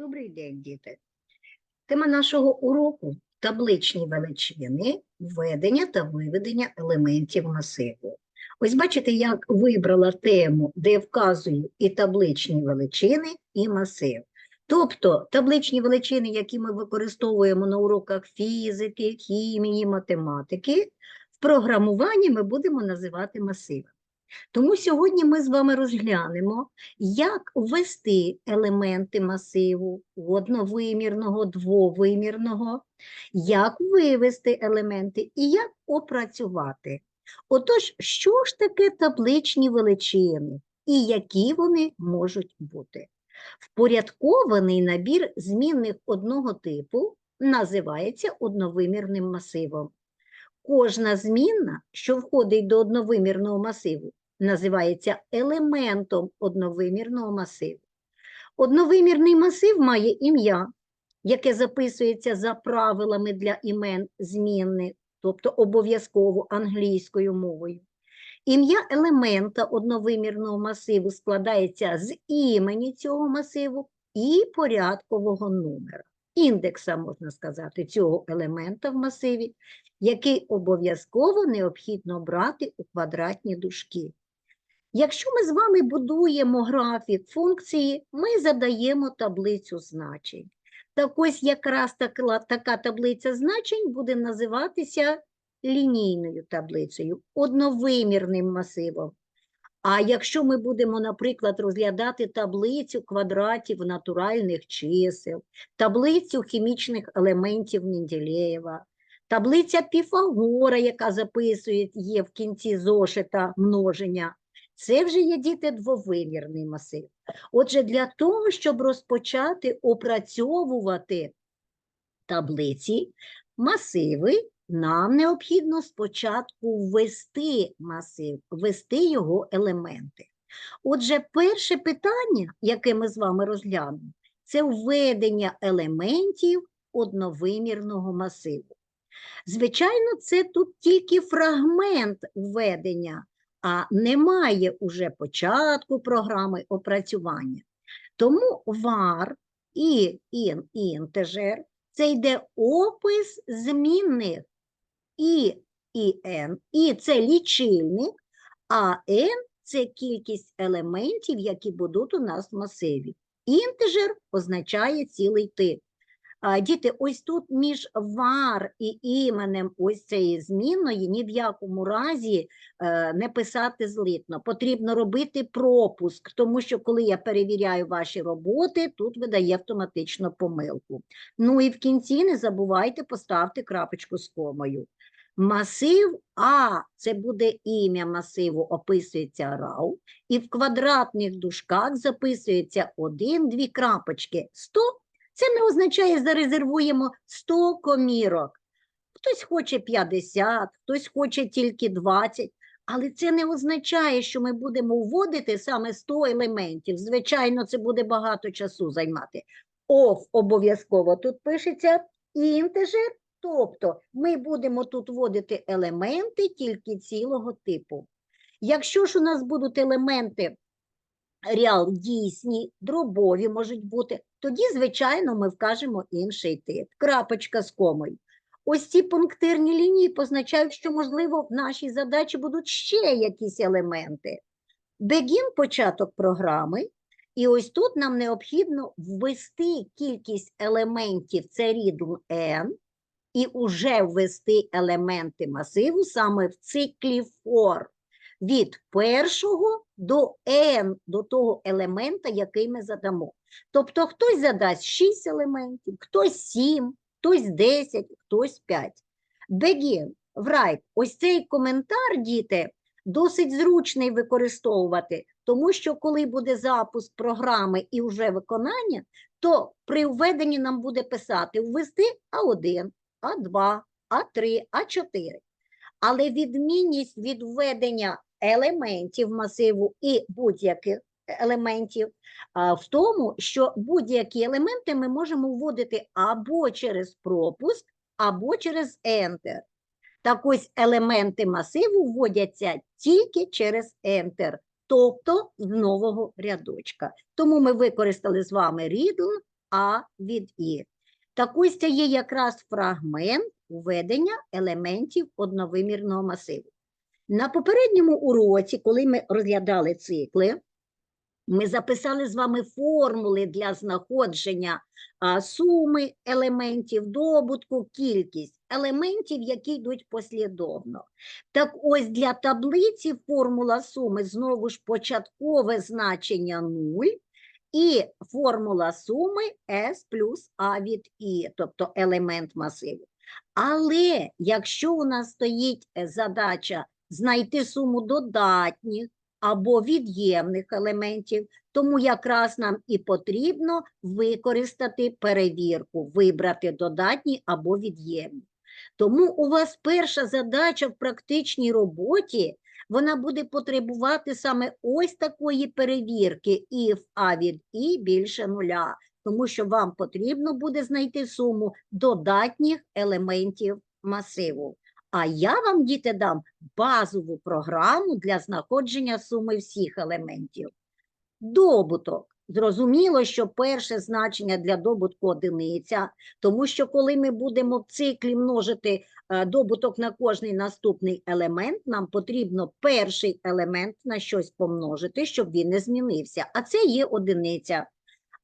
Добрий день, діти. Тема нашого уроку табличні величини, введення та виведення елементів масиву. Ось бачите, як вибрала тему, де вказую і табличні величини, і масив. Тобто табличні величини, які ми використовуємо на уроках фізики, хімії, математики, в програмуванні ми будемо називати масивами. Тому сьогодні ми з вами розглянемо, як ввести елементи масиву одновимірного, двовимірного, як вивести елементи і як опрацювати. Отож, що ж таке табличні величини і які вони можуть бути? Впорядкований набір змінних одного типу називається одновимірним масивом. Кожна змінна, що входить до одновимірного масиву, називається елементом одновимірного масиву. Одновимірний масив має ім'я, яке записується за правилами для імен змінних, тобто обов'язково англійською мовою. Ім'я елемента одновимірного масиву складається з імені цього масиву і порядкового номера, індекса, можна сказати, цього елемента в масиві, який обов'язково необхідно брати у квадратні дужки. Якщо ми з вами будуємо графік функції, ми задаємо таблицю значень. Так ось якраз така, така таблиця значень буде називатися лінійною таблицею, одновимірним масивом. А якщо ми будемо, наприклад, розглядати таблицю квадратів натуральних чисел, таблицю хімічних елементів Менделєєва, таблиця Піфагора, яка записує, є в кінці зошита множення, це вже є діти двовимірний масив. Отже, для того, щоб розпочати опрацьовувати таблиці, масиви, нам необхідно спочатку ввести масив, ввести його елементи. Отже, перше питання, яке ми з вами розглянемо, це введення елементів одновимірного масиву. Звичайно, це тут тільки фрагмент введення а немає уже початку програми опрацювання. Тому var і in інтежер це йде опис змінних і і n, і це лічильник, а n це кількість елементів, які будуть у нас в масиві. Інтежер означає цілий тип. Діти, ось тут між вар і іменем ось цієї змінної ні в якому разі е, не писати злитно. Потрібно робити пропуск, тому що коли я перевіряю ваші роботи, тут видає автоматично помилку. Ну і в кінці не забувайте поставити крапочку з комою. Масив А це буде ім'я масиву, описується рау, і в квадратних дужках записується один-дві крапочки 100 це не означає, зарезервуємо 100 комірок. Хтось хоче 50, хтось хоче тільки 20, але це не означає, що ми будемо вводити саме 100 елементів. Звичайно, це буде багато часу займати. Of обов'язково тут пишеться інтежер, тобто ми будемо тут вводити елементи тільки цілого типу. Якщо ж у нас будуть елементи реал дійсні, дробові можуть бути, тоді, звичайно, ми вкажемо інший тип. Крапочка з комою. Ось ці пунктирні лінії позначають, що, можливо, в нашій задачі будуть ще якісь елементи. Begin – початок програми, і ось тут нам необхідно ввести кількість елементів, це рідл n, і вже ввести елементи масиву саме в циклі for від першого до n, до того елемента, який ми задамо. Тобто хтось задасть 6 елементів, хтось 7, хтось 10, хтось 5. Begin, write. Ось цей коментар, діти, досить зручний використовувати, тому що коли буде запуск програми і вже виконання, то при введенні нам буде писати ввести А1, А2, А3, А4. Але відмінність від введення елементів масиву і будь-яких елементів в тому, що будь-які елементи ми можемо вводити або через пропуск, або через Enter. Так ось елементи масиву вводяться тільки через Enter, тобто з нового рядочка. Тому ми використали з вами Riddle А від І. Так ось це є якраз фрагмент введення елементів одновимірного масиву. На попередньому уроці, коли ми розглядали цикли, ми записали з вами формули для знаходження суми елементів, добутку, кількість елементів, які йдуть послідовно. Так ось для таблиці формула суми знову ж початкове значення 0 і формула суми S плюс А від І, тобто елемент масиву. Але якщо у нас стоїть е, задача знайти суму додатніх або від'ємних елементів, тому якраз нам і потрібно використати перевірку, вибрати додатні або від'ємні. Тому у вас перша задача в практичній роботі, вона буде потребувати саме ось такої перевірки if А від І більше нуля, тому що вам потрібно буде знайти суму додатніх елементів масиву. А я вам, діти, дам базову програму для знаходження суми всіх елементів. Добуток. Зрозуміло, що перше значення для добутку одиниця, тому що коли ми будемо в циклі множити е, добуток на кожний наступний елемент, нам потрібно перший елемент на щось помножити, щоб він не змінився. А це є одиниця.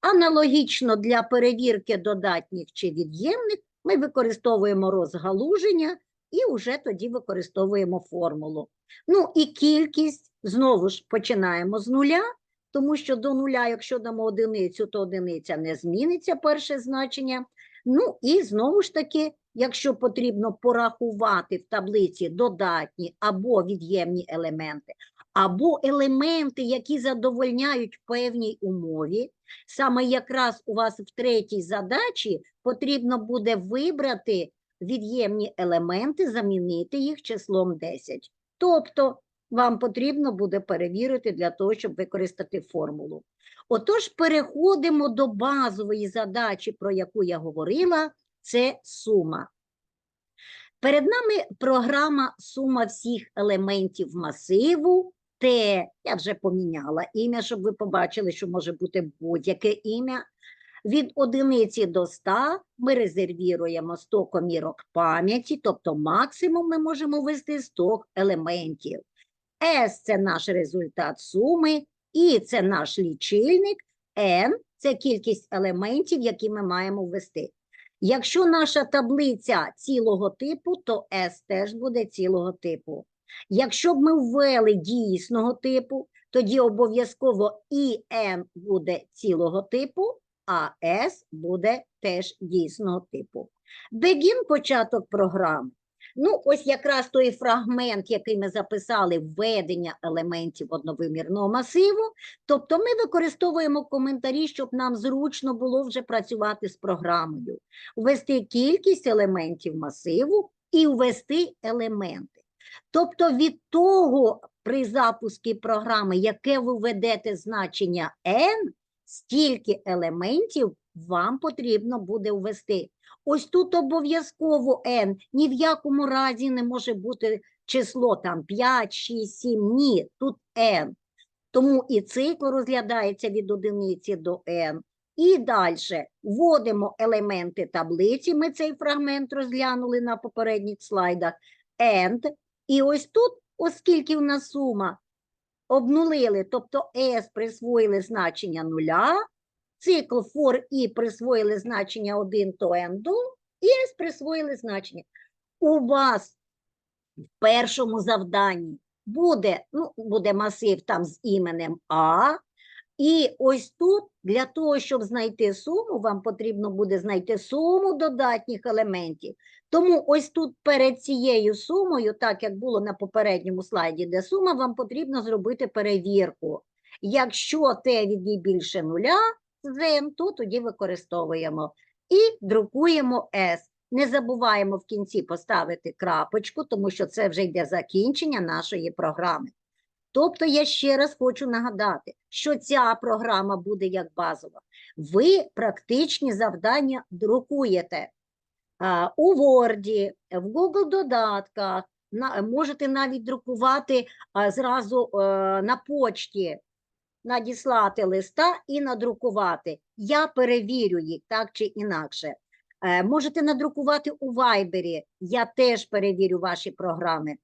Аналогічно для перевірки додатніх чи від'ємних ми використовуємо розгалуження і вже тоді використовуємо формулу. Ну і кількість, знову ж починаємо з нуля, тому що до нуля, якщо дамо одиницю, то одиниця не зміниться перше значення. Ну і знову ж таки, якщо потрібно порахувати в таблиці додатні або від'ємні елементи, або елементи, які задовольняють певній умові, саме якраз у вас в третій задачі потрібно буде вибрати від'ємні елементи, замінити їх числом 10. Тобто вам потрібно буде перевірити для того, щоб використати формулу. Отож, переходимо до базової задачі, про яку я говорила, це сума. Перед нами програма сума всіх елементів масиву. Т, я вже поміняла ім'я, щоб ви побачили, що може бути будь-яке ім'я. Від одиниці до 100 ми резервіруємо 100 комірок пам'яті, тобто максимум ми можемо ввести 100 елементів. S – це наш результат суми, І – це наш лічильник, N – це кількість елементів, які ми маємо ввести. Якщо наша таблиця цілого типу, то S теж буде цілого типу. Якщо б ми ввели дійсного типу, тоді обов'язково і N буде цілого типу, а S буде теж дійсного типу. Begin – початок програми. Ну, ось якраз той фрагмент, який ми записали, введення елементів одновимірного масиву. Тобто ми використовуємо коментарі, щоб нам зручно було вже працювати з програмою. Ввести кількість елементів масиву і ввести елементи. Тобто від того при запуску програми, яке ви введете значення n, стільки елементів вам потрібно буде ввести. Ось тут обов'язково n, ні в якому разі не може бути число там 5, 6, 7, ні, тут n. Тому і цикл розглядається від одиниці до n. І далі вводимо елементи таблиці, ми цей фрагмент розглянули на попередніх слайдах, and. І ось тут, оскільки в нас сума обнулили, тобто s присвоїли значення нуля, цикл for і присвоїли значення 1, то до, і s присвоїли значення. У вас в першому завданні буде, ну, буде масив там з іменем А, і ось тут для того, щоб знайти суму, вам потрібно буде знайти суму додатніх елементів. Тому ось тут перед цією сумою, так як було на попередньому слайді, де сума, вам потрібно зробити перевірку. Якщо t від і більше нуля, з то тоді використовуємо. І друкуємо S. Не забуваємо в кінці поставити крапочку, тому що це вже йде закінчення нашої програми. Тобто я ще раз хочу нагадати, що ця програма буде як базова. Ви практичні завдання друкуєте а, у Word, в Google додатках, на, можете навіть друкувати а, зразу а, на почті. надіслати листа і надрукувати. Я перевірю їх так чи інакше. Е, Можете надрукувати у Вайбері, я теж перевірю ваші програми.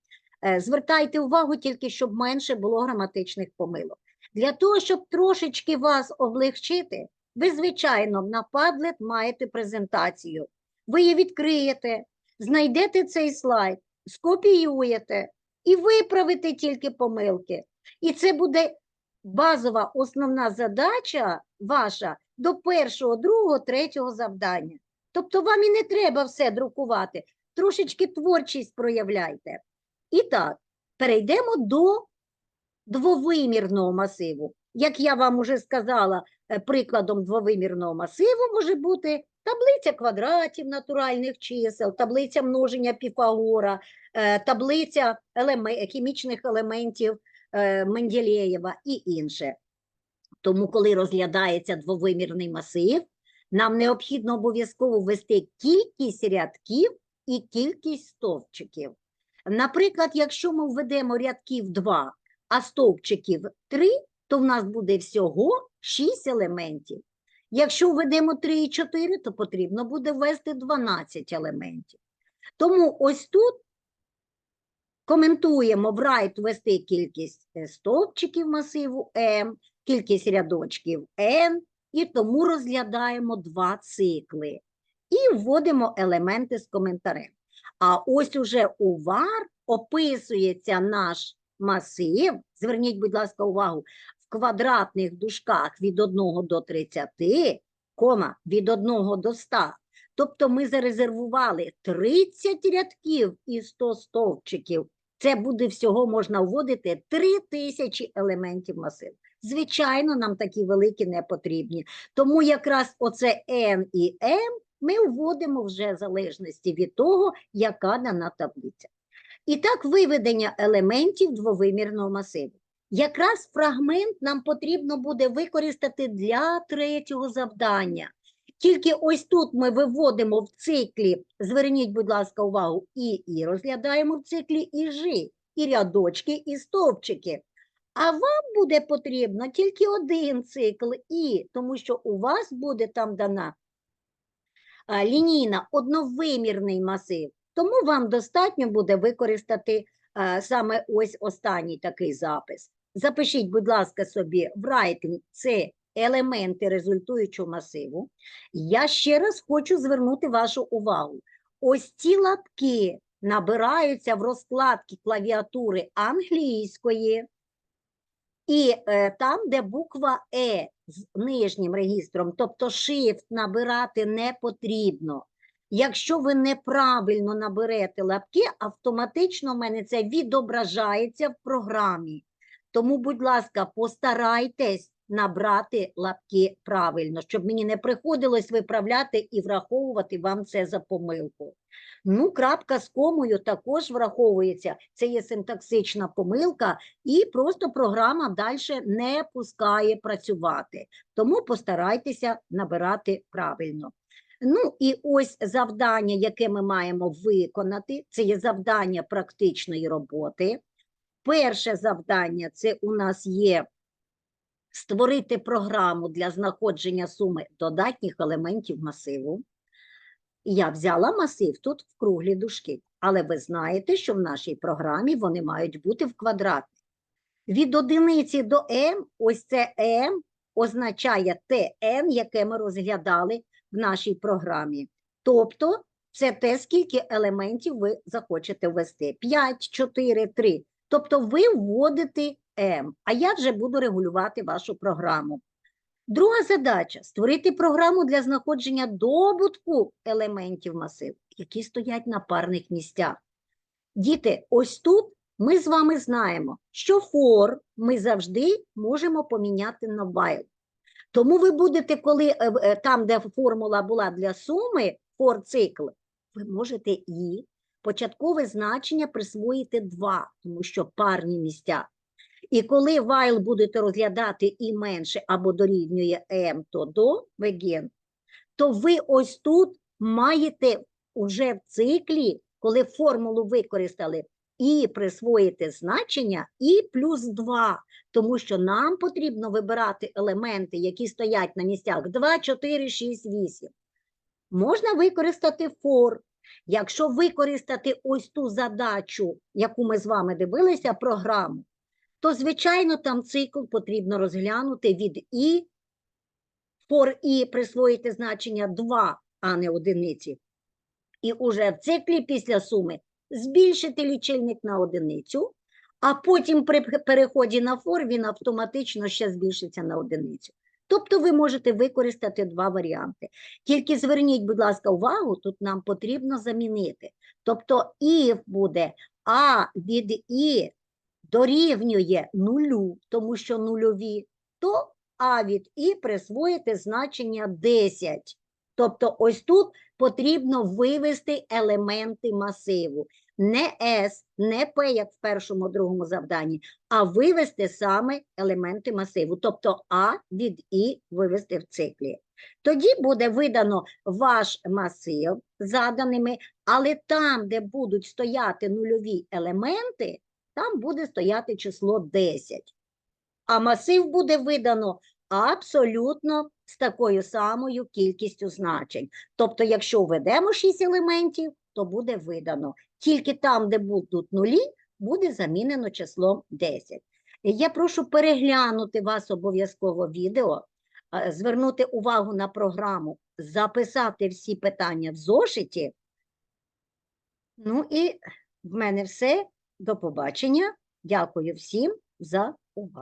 Е, Звертайте увагу тільки, щоб менше було граматичних помилок. Для того, щоб трошечки вас облегчити, ви, звичайно, на Padlet маєте презентацію. Ви її відкриєте, знайдете цей слайд, скопіюєте і виправите тільки помилки. І це буде базова основна задача ваша до першого, другого, третього завдання. Тобто вам і не треба все друкувати, трошечки творчість проявляйте. І так, перейдемо до двовимірного масиву. Як я вам уже сказала, е, прикладом двовимірного масиву може бути таблиця квадратів натуральних чисел, таблиця множення Піфагора, е, таблиця хімічних елементів е, Менделєєва і інше. Тому, коли розглядається двовимірний масив, нам необхідно обов'язково ввести кількість рядків і кількість стовпчиків. Наприклад, якщо ми введемо рядків 2, а стовпчиків 3, то в нас буде всього 6 елементів. Якщо введемо 3 і 4, то потрібно буде ввести 12 елементів. Тому ось тут коментуємо в right ввести кількість е, стовпчиків масиву M, кількість рядочків N, і тому розглядаємо два цикли. І вводимо елементи з коментарем. А ось уже у var описується наш масив. Зверніть, будь ласка, увагу, в квадратних дужках від 1 до 30, кома, від 1 до 100. Тобто ми зарезервували 30 рядків і 100 стовпчиків. Це буде всього можна вводити 3000 елементів масиву. Звичайно, нам такі великі не потрібні. Тому якраз оце N і M ми вводимо вже залежності від того, яка дана таблиця. І так, виведення елементів двовимірного масиву. Якраз фрагмент нам потрібно буде використати для третього завдання. Тільки ось тут ми виводимо в циклі, зверніть, будь ласка, увагу, і, і розглядаємо в циклі і жи, і рядочки, і стовпчики. А вам буде потрібно тільки один цикл і, тому що у вас буде там дана а, лінійна одновимірний масив. Тому вам достатньо буде використати саме ось останній такий запис. Запишіть, будь ласка, собі в writing це елементи результуючого масиву. Я ще раз хочу звернути вашу увагу. Ось ці лапки набираються в розкладці клавіатури англійської, і е, там, де буква Е з нижнім регістром, тобто shift набирати не потрібно. Якщо ви неправильно наберете лапки, автоматично в мене це відображається в програмі. Тому, будь ласка, постарайтесь набрати лапки правильно, щоб мені не приходилось виправляти і враховувати вам це за помилку. Ну, крапка з комою також враховується. Це є синтаксична помилка, і просто програма далі не пускає працювати. Тому постарайтеся набирати правильно. Ну і ось завдання, яке ми маємо виконати, це є завдання практичної роботи. Перше завдання це у нас є створити програму для знаходження суми додатніх елементів масиву. Я взяла масив тут в круглі дужки, але ви знаєте, що в нашій програмі вони мають бути в квадратних. Від одиниці до m, ось це m означає те tn, яке ми розглядали в нашій програмі. Тобто це те, скільки елементів ви захочете ввести. 5, 4, 3. Тобто ви вводите m, а я вже буду регулювати вашу програму. Друга задача створити програму для знаходження добутку елементів масиву, які стоять на парних місцях. Діти, ось тут ми з вами знаємо, що for ми завжди можемо поміняти на while. Тому ви будете, коли е, е, там, де формула була для суми, for цикл, ви можете і початкове значення присвоїти 2, тому що парні місця. І коли while будете розглядати і менше або дорівнює m, то до веген, то ви ось тут маєте уже в циклі, коли формулу використали, і присвоїти значення і плюс 2, тому що нам потрібно вибирати елементи, які стоять на місцях 2, 4, 6, 8. Можна використати for. Якщо використати ось ту задачу, яку ми з вами дивилися, програму, то, звичайно, там цикл потрібно розглянути від і, for і присвоїти значення 2, а не одиниці. І уже в циклі після суми збільшити лічильник на одиницю, а потім при переході на for він автоматично ще збільшиться на одиницю. Тобто ви можете використати два варіанти. Тільки зверніть, будь ласка, увагу, тут нам потрібно замінити. Тобто if буде а від і дорівнює нулю, тому що нульові, то а від і присвоїти значення 10. Тобто ось тут потрібно вивести елементи масиву. Не S, не P, як в першому, другому завданні, а вивести саме елементи масиву, тобто А від І вивести в циклі. Тоді буде видано ваш масив заданими, але там, де будуть стояти нульові елементи, там буде стояти число 10. А масив буде видано абсолютно з такою самою кількістю значень. Тобто, якщо введемо 6 елементів, то буде видано. Тільки там, де будуть нулі, буде замінено числом 10. Я прошу переглянути вас обов'язково відео, е, звернути увагу на програму, записати всі питання в зошиті. Ну і в мене все. До побачення. Дякую всім за увагу.